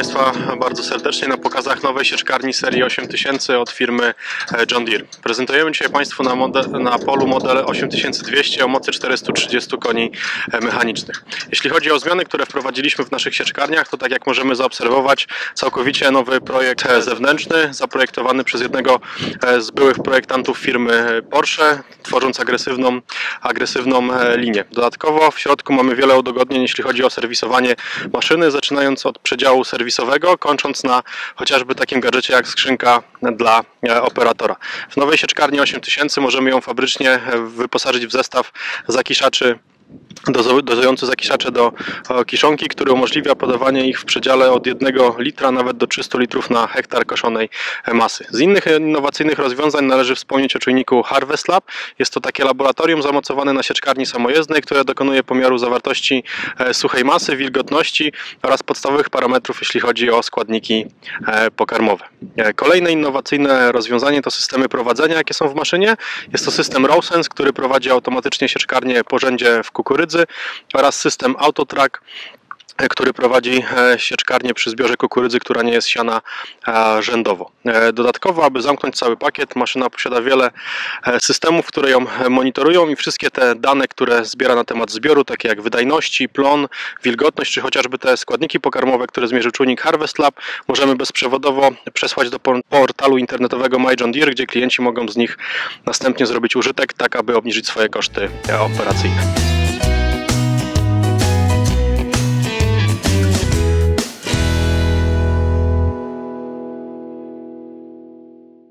Państwa bardzo serdecznie na pokazach nowej sieczkarni serii 8000 od firmy e, John Deere. Prezentujemy dzisiaj Państwu na, model, na polu model 8200 o mocy 430 koni e, mechanicznych. Jeśli chodzi o zmiany, które wprowadziliśmy w naszych sieczkarniach, to tak jak możemy zaobserwować, całkowicie nowy projekt e, zewnętrzny, zaprojektowany przez jednego z byłych projektantów firmy Porsche, tworząc agresywną, agresywną linię. Dodatkowo w środku mamy wiele udogodnień, jeśli chodzi o serwisowanie maszyny, zaczynając od przedziału serwisowego, kończąc na chociażby takim gadżecie jak skrzynka dla e, operatora. W nowej sieczkarni 8000 możemy ją fabrycznie wyposażyć w zestaw zakiszaczy dozujący zakiszacze do kiszonki, który umożliwia podawanie ich w przedziale od 1 litra nawet do 300 litrów na hektar koszonej masy. Z innych innowacyjnych rozwiązań należy wspomnieć o czujniku Harvest Lab. Jest to takie laboratorium zamocowane na sieczkarni samojezdnej, które dokonuje pomiaru zawartości e, suchej masy, wilgotności oraz podstawowych parametrów, jeśli chodzi o składniki e, pokarmowe. E, kolejne innowacyjne rozwiązanie to systemy prowadzenia, jakie są w maszynie. Jest to system RowSense, który prowadzi automatycznie sieczkarnię po rzędzie w kukurydzy oraz system AutoTrack, który prowadzi e, sieczkarnię przy zbiorze kukurydzy, która nie jest siana e, rzędowo. E, dodatkowo, aby zamknąć cały pakiet, maszyna posiada wiele systemów, które ją monitorują i wszystkie te dane, które zbiera na temat zbioru, takie jak wydajności, plon, wilgotność, czy chociażby te składniki pokarmowe, które zmierzył czujnik Harvest Lab, możemy bezprzewodowo przesłać do portalu internetowego My John Deere, gdzie klienci mogą z nich następnie zrobić użytek, tak aby obniżyć swoje koszty operacyjne.